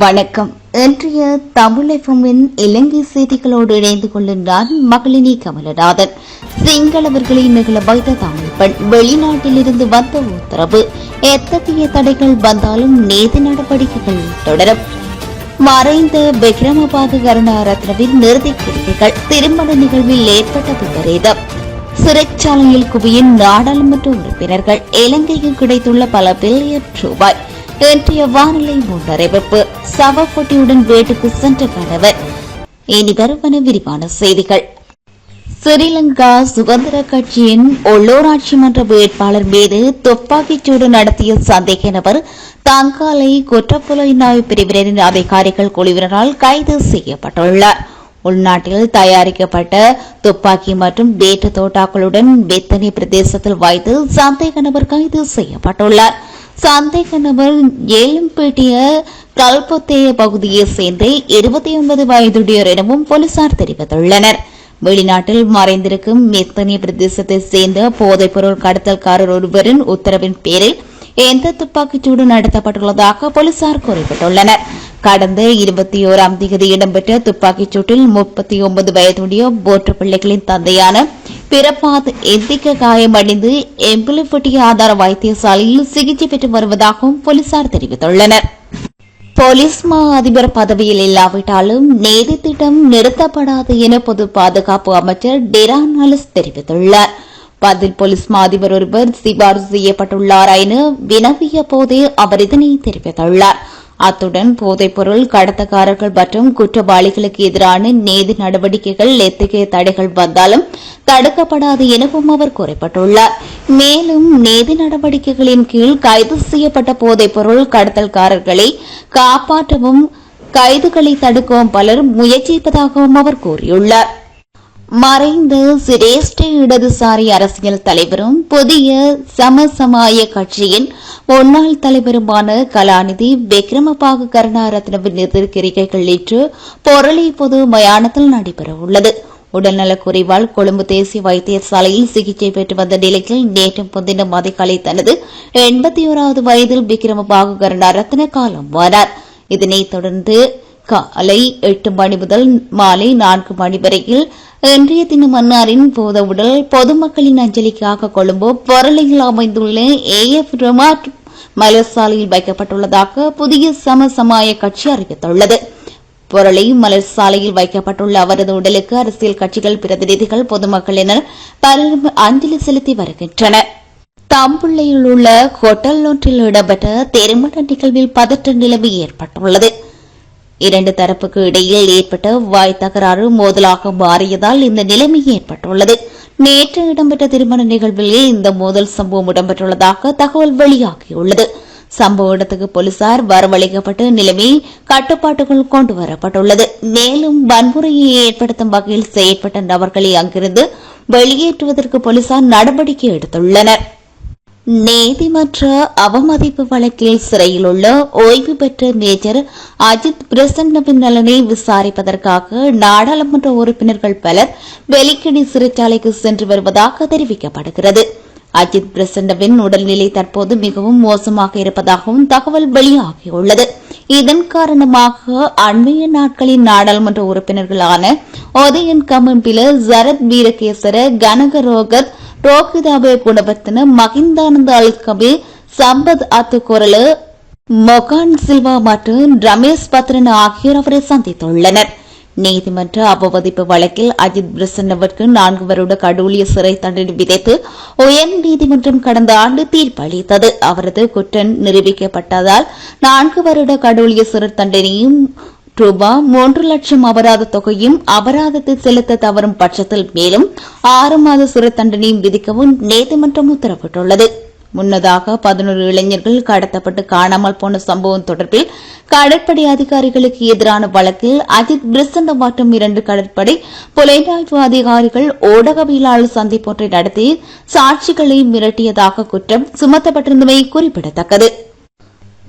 வணக்கம். இன்றைய தமிழகமின் இலங்கை செய்திகளோடு இணைந்து கொள்ளும் நான் மகளினி கமலநாதன். சிங்களவர்களை நிகழ வைத்த தமிழ் பெண் வெளிநாட்டிலிருந்து வந்த உத்தரவு. எத்தகைய தடைகள் வந்தாலும் நீதி நடவடிக்கைகள் தொடரும். மறைந்த விக்ரமபாத கருணாரத்னவின் நிறுதி கிரிகைகள் திருமண நிகழ்வில் ஏற்பட்ட விபரீதம். சிறைச்சாலையில் குவியும் நாடாளுமன்ற உறுப்பினர்கள் இலங்கையில் கிடைத்துள்ள பல பில்லியன் ரூபாய். இன்றைய வானிலை முன்னறிவிப்பு. சவப்பொட்டியுடன் வீட்டுக்கு சென்ற கணவர். இனி வருவன விரிவான செய்திகள். ஸ்ரீலங்கா சுதந்திர கட்சியின் உள்ளூராட்சி மன்ற வேட்பாளர் மீது துப்பாக்கிச்சூடு நடத்திய சந்தேக நபர் தங்காலை குற்றப்புலனாய்வு பிரிவினரின் அதிகாரிகள் குழுவினரால் கைது செய்யப்பட்டுள்ளார். உள்நாட்டில் தயாரிக்கப்பட்ட துப்பாக்கி மற்றும் வேட்டு தோட்டாக்களுடன் பெத்தனி பிரதேசத்தில் வைத்து சந்தேக நபர் கைது செய்யப்பட்டுள்ளார். சந்தேக நபர் ஏலம்பேட்டிய கல்பத்தேய பகுதியைச் சேர்ந்த இருபத்தி ஒன்பது வயதுடையோர் எனவும் போலீசார் தெரிவித்துள்ளனர். வெளிநாட்டில் மறைந்திருக்கும் மெத்தனிய பிரதேசத்தைச் சேர்ந்த போதைப்பொருள் கடத்தல்காரர் ஒருவரின் உத்தரவின் பேரில் எந்த துப்பாக்கிச்சூடு நடத்தப்பட்டுள்ளதாக போலீசார் குறிப்பிட்டுள்ளனர். கடந்த இருபத்தி ஓராம் தேதி இடம்பெற்ற துப்பாக்கிச்சூட்டில் முப்பத்தி ஒன்பது வயதுடைய போற்று பிள்ளைகளின் தந்தையான பிரபாத் எந்திக்க காயமடைந்து எம்பிலிப்பட்டி ஆதார வைத்தியசாலையில் சிகிச்சை பெற்று வருவதாகவும் போலீசார் தெரிவித்துள்ளனர். போலீஸ் மா அதிபர் பதவியில் இல்லாவிட்டாலும் நீதி திட்டம் நிறுத்தப்படாது என பொது பாதுகாப்பு அமைச்சர் டெரான் அலிஸ் தெரிவித்துள்ளார். பதில் போலீஸ் மா அதிபர் ஒருவர் சிபாரிசு செய்யப்பட்டுள்ளார் என வினவிய போதே அவர் இதனை தெரிவித்துள்ளார். அத்துடன் போதைப்பொருள் கடத்தக்காரர்கள் மற்றும் குற்றவாளிகளுக்கு எதிரான நீதி நடவடிக்கைகள் எத்தகைய தடைகள் வந்தாலும் தடுக்கப்படாது எனவும் அவர் குறிப்பிட்டுள்ளார். மேலும் நீதி நடவடிக்கைகளின் கீழ் கைது செய்யப்பட்ட போதைப்பொருள் கடத்தல்காரர்களை காப்பாற்றவும் கைதுகளை தடுக்கவும் பலர் முயற்சிப்பதாகவும் அவர் கூறியுள்ளார். மறைந்த சிரேஷ்ட இடதுசாரி அரசியல் தலைவரும் புதிய சமசமாய கட்சியின் முன்னாள் தலைவருமான கலாநிதி விக்ரமபாகு கருணாரத்னவின் எதிர்கிரிகைகள் நேற்று பொருளை பொது மயானத்தில் நடைபெறவுள்ளது. உடல்நலக்குறைவால் கொழும்பு தேசிய வைத்தியசாலையில் சிகிச்சை பெற்று வந்த நிலையில் நேற்று முன்தினம் அதிகாலை தனது எண்பத்தி ஓராவது வயதில் விக்ரமபாகு கருணாரத்ன காலமானார் இதனைத் தொடர்ந்து காலை எட்டு மணி முதல் மாலை நான்கு மணி வரையில் இன்றைய தினம் அன்னாரின் போத உடல் பொதுமக்களின் அஞ்சலிக்காக கொழும்பு பொருளையில் அமைந்துள்ள ஏஎஃப் ரொமாட் மலர்சாலையில் வைக்கப்பட்டுள்ளதாக புதிய சமசமாய கட்சி அறிவித்துள்ளது. பொருளை மலர் சாலையில் வைக்கப்பட்டுள்ள அவரது உடலுக்கு அரசியல் கட்சிகள் பிரதிநிதிகள் பொதுமக்கள் என பலரும் அஞ்சலி செலுத்தி வருகின்றனர். தம்புள்ளையில் உள்ள ஹோட்டல் ஒன்றில் இடம்பெற்ற திருமண நிகழ்வில் பதற்ற நிலைமை ஏற்பட்டுள்ளது. இரண்டு தரப்புக்கு இடையில் ஏற்பட்ட வாய் தகராறு மோதலாக மாறியதால் இந்த நிலைமை ஏற்பட்டுள்ளது. நேற்று இடம்பெற்ற திருமண நிகழ்வில் இந்த மோதல் சம்பவம் இடம்பெற்றுள்ளதாக தகவல் வெளியாகியுள்ளது. சம்பவ இடத்துக்கு போலீசார் வரவழைக்கப்பட்டு நிலைமை கட்டுப்பாட்டுக்குள் கொண்டு வரப்பட்டுள்ளது மேலும் வன்முறையை ஏற்படுத்தும் வகையில் செயற்பட்ட நபர்களை அங்கிருந்து வெளியேற்றுவதற்கு போலீசார் நடவடிக்கை எடுத்துள்ளனா் நீதிமன்ற அவமதிப்பு வழக்கில் சிறையில் உள்ள ஓய்வு பெற்ற மேஜர் அஜித் பிரசன்னவின் நலனை விசாரிப்பதற்காக நாடாளுமன்ற உறுப்பினர்கள் பலர் வெலிக்கடி சிறைச்சாலைக்கு சென்று வருவதாக தெரிவிக்கப்படுகிறது. அஜித் பிரசன்னவின் உடல்நிலை தற்போது மிகவும் மோசமாக இருப்பதாகவும் தகவல் வெளியாகியுள்ளது. இதன் காரணமாக அண்மைய நாட்களின் நாடாளுமன்ற உறுப்பினர்களான உதயன் கமம்பில ஜரத் வீரகேசர கனகரோகத் ರೋಕಿದಾಬೆ ಗುಣವರ್ತನ மகிந்தானந்த அல்கபே சம்பத் அத்துக்குரல மொகான் சில்வா மற்றும் ரமேஷ் பத்ரன் ஆகியோர் அவரை சந்தித்துள்ளனர் நீதிமன்ற அவமதிப்பு வழக்கில் அஜித் பிரசன்னவிற்கு நான்கு வருட கடூழிய சிறை தண்டனை விதைத்து உயர் நீதிமன்றம் கடந்த ஆண்டு தீர்ப்பளித்தது அவரது குற்றம் நிரூபிக்கப்பட்டதால் நான்கு வருட கடூழிய சிறை தண்டனையும் ரூபாய் மூன்று லட்சம் அபராத தொகையும் அபராதத்தை செலுத்த தவறும் பட்சத்தில் மேலும் ஆறு மாத சிறை தண்டனையும் விதிக்கவும் நீதிமன்றம் உத்தரவிட்டுள்ளது. முன்னதாக பதினோரு இளைஞர்கள் கடத்தப்பட்டு காணாமல் போன சம்பவம் தொடர்பில் கடற்படை அதிகாரிகளுக்கு எதிரான வழக்கில் அஜித் பிரிசண்ட மற்றும் இரண்டு கடற்படை புலனாய்வு அதிகாரிகள் ஊடகவியலாளர் சந்திப்பொன்றை நடத்தி சாட்சிகளை மிரட்டியதாக குற்றம் சுமத்தப்பட்டிருந்தமை குறிப்பிடத்தக்கது.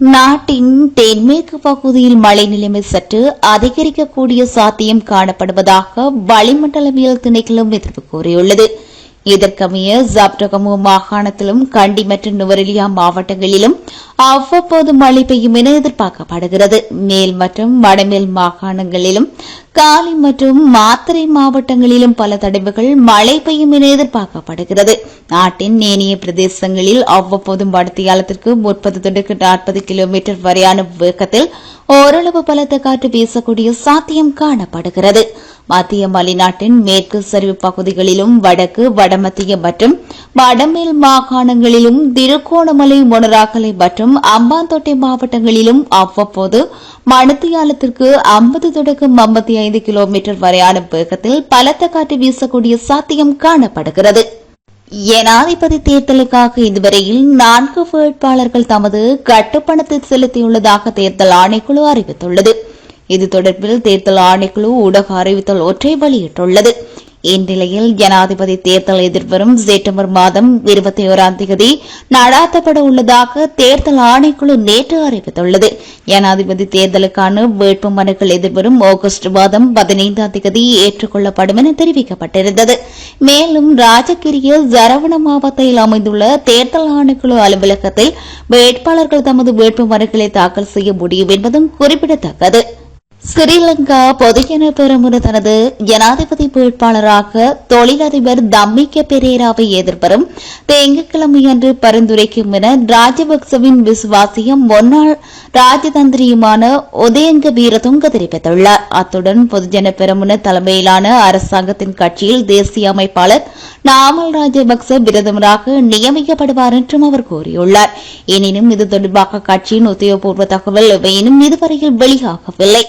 நாட்டின் தென்மேற்கு பகுதியில் மழை நிலைமை சற்று அதிகரிக்கக்கூடிய சாத்தியம் காணப்படுவதாக வளிமண்டலவியல் திணைக்களம் எதிர்ப்பு கூறியுள்ளது. இதற்கமைய ஜாப்டகமு மாகாணத்திலும் கண்டி மற்றும் நுவரெலியா மாவட்டங்களிலும் அவ்வப்போது மழை பெய்யும் என எதிர்பார்க்கப்படுகிறது. மேல் மற்றும் வடமேல் மாகாணங்களிலும் காலி மற்றும் மாத்தறை மாவட்டங்களிலும் பல தடவைகள் மழை பெய்யும் என எதிர்பார்க்கப்படுகிறது. நாட்டின் ஏனைய பிரதேசங்களில் அவ்வப்போது வடத்தியாலத்திற்கு முப்பது தொண்டுக்கு நாற்பது கிலோமீட்டர் வரையான வேகத்தில் ஓரளவு பலத்த காற்று வீசக்கூடிய சாத்தியம் காணப்படுகிறது. மத்திய மலைநாட்டின் மேற்கு சரிவு பகுதிகளிலும் வடக்கு வடமத்திய மற்றும் வடமேல் மாகாணங்களிலும் திருகோணமலை மொனராக்கலை மற்றும் அம்பாந்தோட்டை மாவட்டங்களிலும் அவ்வப்போது மணித்தியாலத்திற்கு ஐம்பது தொடக்கம் ஐம்பத்தி ஐந்து கிலோமீட்டர் வரையான வேகத்தில் பலத்த காற்று வீசக்கூடிய சாத்தியம் காணப்படுகிறது. ஜனாதிபதி தேர்தலுக்காக இதுவரையில் நான்கு வேட்பாளர்கள் தமது கட்டுப்பணத்தை செலுத்தியுள்ளதாக தேர்தல் ஆணைக்குழு அறிவித்துள்ளது. இது தொடர்பில் தேர்தல் ஆணைக்குழு ஊடக அறிவித்தல் ஒன்றை வெளியிட்டுள்ளது. இந்நிலையில் ஜனாதிபதி தேர்தல் எதிர்வரும் செப்டம்பர் மாதம் இருபத்தி ஓராம் தேதி நடாத்தப்பட உள்ளதாக தேர்தல் ஆணைக்குழு நேற்று அறிவித்துள்ளது. ஜனாதிபதி தேர்தலுக்கான வேட்பு மனுக்கள் எதிர்வரும் ஆகஸ்ட் மாதம் பதினைந்தாம் தேதி ஏற்றுக்கொள்ளப்படும் என தெரிவிக்கப்பட்டிருந்தது. மேலும் ராஜகிரிய சரவண மாவட்டத்தில் அமைந்துள்ள தேர்தல் ஆணைக்குழு அலுவலகத்தில் வேட்பாளர்கள் தமது வேட்பு மனுக்களை தாக்கல் செய்ய முடியும் என்பதும் குறிப்பிடத்தக்கது. ஸ்ரீலங்கா பொதுஜன பெருமுறை தனது ஜனாதிபதி வேட்பாளராக தொழிலதிபர் தம்மிக்க பெரேராவை எதிர்வரும் திங்கட்கிழமையன்று பரிந்துரைக்கும் என ராஜபக்சவின் விசுவாசியும் முன்னாள் ராஜதந்திரியுமான உதயங்க வீரதுங்க தெரிவித்துள்ளார். அத்துடன் பொதுஜன பெருமுன தலைமையிலான அரசாங்கத்தின் கட்சியில் தேசிய அமைப்பாளர் நாமல் ராஜபக்ச பிரதமராக நியமிக்கப்படுவார் என்றும் அவர் கூறியுள்ளார். எனினும் இது தொடர்பாக கட்சியின் உத்தியோகபூர்வ தகவல் எவையினும் இதுவரையில் வெளியாகவில்லை.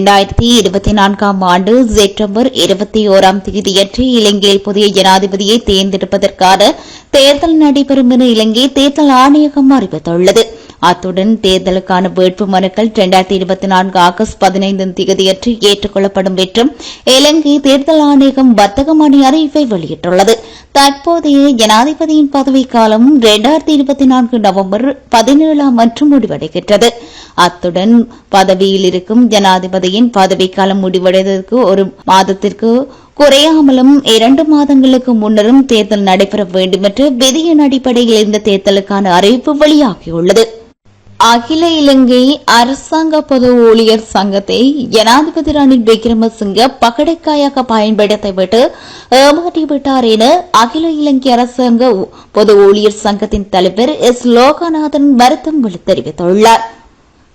இரண்டாயிரத்தி இருபத்தி நான்காம் ஆண்டு செப்டம்பர் இருபத்தி ஓராம் தேதியன்று இலங்கையில் புதிய ஜனாதிபதியை தேர்ந்தெடுப்பதற்கான தேர்தல் நடைபெறும் என இலங்கை தேர்தல் ஆணையகம் அறிவித்துள்ளது. அத்துடன் தேர்தலுக்கான வேட்பு மனுக்கள் இரண்டாயிரத்தி இருபத்தி நான்கு ஆகஸ்ட் பதினைந்தாம் தேதியன்று ஏற்றுக்கொள்ளப்படும் என்றும் இலங்கை தேர்தல் ஆணையகம் வர்த்தக மணி அறிவிப்பை வெளியிட்டுள்ளது. தற்போதைய ஜனாதிபதியின் பதவிக்காலம் இரண்டாயிரத்தி இருபத்தி நான்கு நவம்பர் பதினேழாம் மற்றும் முடிவடைகின்றது. அத்துடன் பதவியில் இருக்கும் ஜனாதிபதியின் பதவிக்காலம் முடிவடைவதற்கு ஒரு மாதத்திற்கு குறையாமலும் இரண்டு மாதங்களுக்கு முன்னரும் தேர்தல் நடைபெற வேண்டும் என்று விதியின் அடிப்படையில் இந்த தேர்தலுக்கான அறிவிப்பு வெளியாகியுள்ளது. அகில இலங்கை அரசாங்க பொது ஊழியர் சங்கத்தை ஜனாதிபதி ரணில் விக்ரமசிங்க பகடைக்காயாக பயன்படுத்திவிட்டு ஏமாற்றிவிட்டார் என அகில இலங்கை அரசாங்க பொது ஊழியர் சங்கத்தின் தலைவர் எஸ் லோகநாதன் வருத்தம் தெரிவித்துள்ளார்.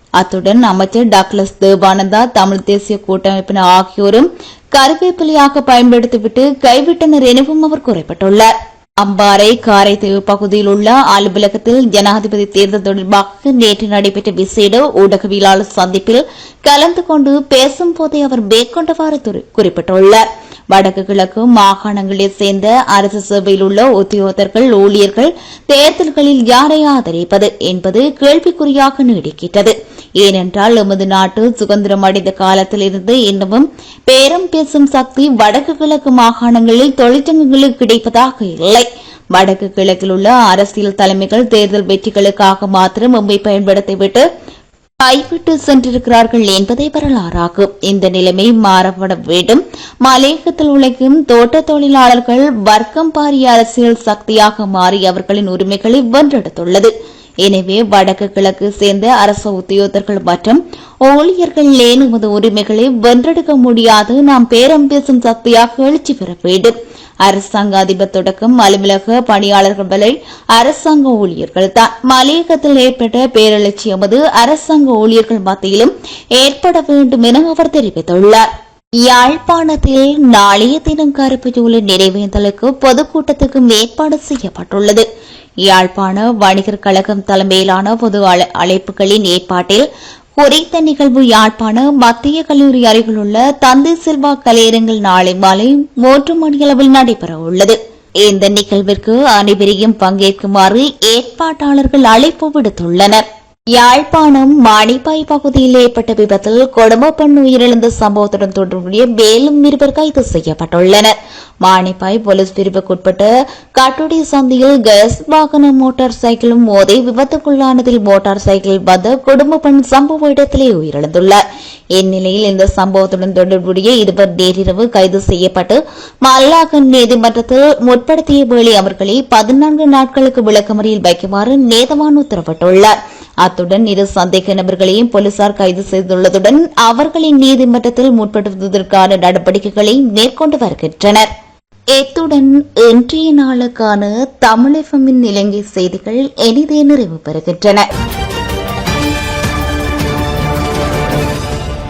அத்துடன் அமைச்சர் டாக்லஸ் தேவானந்தா தமிழ் தேசிய கூட்டமைப்பினர் ஆகியோரும் கருவேப்பிலையாக பயன்படுத்திவிட்டு கைவிட்டனர் எனவும் அவர் குறிப்பிட்டுள்ளாா் அம்பாறை காரைதீவு பகுதியில் உள்ள அலுவலகத்தில் ஜனாதிபதி தேர்தல் தொடர்பாக நேற்று நடைபெற்ற விசேட ஊடகவியலாளர் சந்திப்பில் கலந்து கொண்டு பேசும் போதே அவர் மேற்கொண்டவாறு குறிப்பிட்டுள்ளார். வடக்கு கிழக்கு மாகாணங்களைச் சேர்ந்த அரசு சேவையில் உள்ள உத்தியோகத்தர்கள் ஊழியர்கள் தேர்தல்களில் யாரை ஆதரிப்பது என்பது கேள்விக்குறியாக நீடிக்கிட்டது ஏனென்றால் எமது நாட்டு சுதந்திரம் அடைந்த காலத்திலிருந்து இன்னமும் பேரம் பேசும் சக்தி வடக்கு கிழக்கு மாகாணங்களில் தொழிற்சங்கங்களுக்கு கிடைப்பதாக இல்லை. வடக்கு கிழக்கில் உள்ள அரசியல் தலைமைகள் தேர்தல் வெற்றிகளுக்காக மாத்திரம் எம்மை பயன்படுத்திவிட்டு கைவிட்டு சென்றிருக்கிறார்கள் என்பதே வரலாறாகும் இந்த நிலைமை மாறப்பட வேண்டும். மலையகத்தில் உழைக்கும் தோட்ட தொழிலாளர்கள் வர்க்கம் பாரிய அரசியல் சக்தியாக மாறி அவர்களின் உரிமைகளை வென்றெடுத்துள்ளது. எனவே வடக்கு கிழக்கு சேர்ந்த அரசு உத்தியோகர்கள் மற்றும் ஊழியர்கள் நமது உரிமைகளை வென்றெடுக்க முடியாது? நாம் பேரம் பேசும் சக்தியாக எழுச்சி பெற வேண்டும். அரசாங்க அதிபர் தொடக்கம் அலுவலக பணியாளர்கள் வரை அரசாங்க ஊழியர்கள் தான். மலையகத்தில் ஏற்பட்ட பேரெழுச்சி எமது அரசாங்க ஊழியர்கள் மத்தியிலும் ஏற்பட வேண்டும் என அவர் தெரிவித்துள்ளார். யாழ்ப்பாணத்தில் நாளைய தினம் கருப்பு ஜூலை நிறைவேந்தலுக்கு பொதுக்கூட்டத்துக்கு ஏற்பாடு செய்யப்பட்டுள்ளது. யாழ்ப்பாண வணிகர் கழகம் தலைமையிலான பொது அழைப்புகளின் ஏற்பாட்டில் குறித்த நிகழ்வு யாழ்ப்பாண மத்திய கல்லூரி அருகில் உள்ள தந்தை செல்வா கலையரங்கில் நாளை மாலை மூன்று மணியளவில் நடைபெற உள்ளது. இந்த நிகழ்விற்கு அனைவரையும் பங்கேற்குமாறு ஏற்பாட்டாளர்கள் அழைப்பு விடுத்துள்ளனா் யாழ்ப்பாணம் மாணிப்பாய் பகுதியில் ஏற்பட்ட விபத்தில் குடும்ப பெண் உயிரிழந்த சம்பவத்துடன் தொடர்புடைய மேலும் இருவர் கைது செய்யப்பட்டுள்ளனர். மாணிப்பாய் போலீஸ் பிரிவுக்குட்பட்ட கட்டுடி சந்தியில் கேஸ் வாகன மோட்டார் சைக்கிளும் மோதி விபத்துக்குள்ளானதில் மோட்டார் சைக்கிள் வந்த குடும்ப பெண் சம்பவ இடத்திலே உயிரிழந்துள்ளார். இந்நிலையில் இந்த சம்பவத்துடன் தொடர்புடைய இருவர் நேரிரவு கைது செய்யப்பட்டு மல்லாகன் நீதிமன்றத்தில் முற்படுத்திய வேலை அவர்களை பதினான்கு நாட்களுக்கு விளக்கமறியில் வைக்குமாறு நேதவான் உத்தரவிட்டுள்ளார். அத்துடன் இரு சந்தேக நபர்களையும் போலீசார் கைது செய்துள்ளதுடன் அவர்களின் நீதிமன்றத்தில் முற்படுத்துவதற்கான நடவடிக்கைகளை மேற்கொண்டு வருகின்றனர். இத்துடன் இன்றைய நாளுக்கான தமிழகமின் இலங்கை செய்திகள் எளிதே நிறைவு பெறுகின்றன.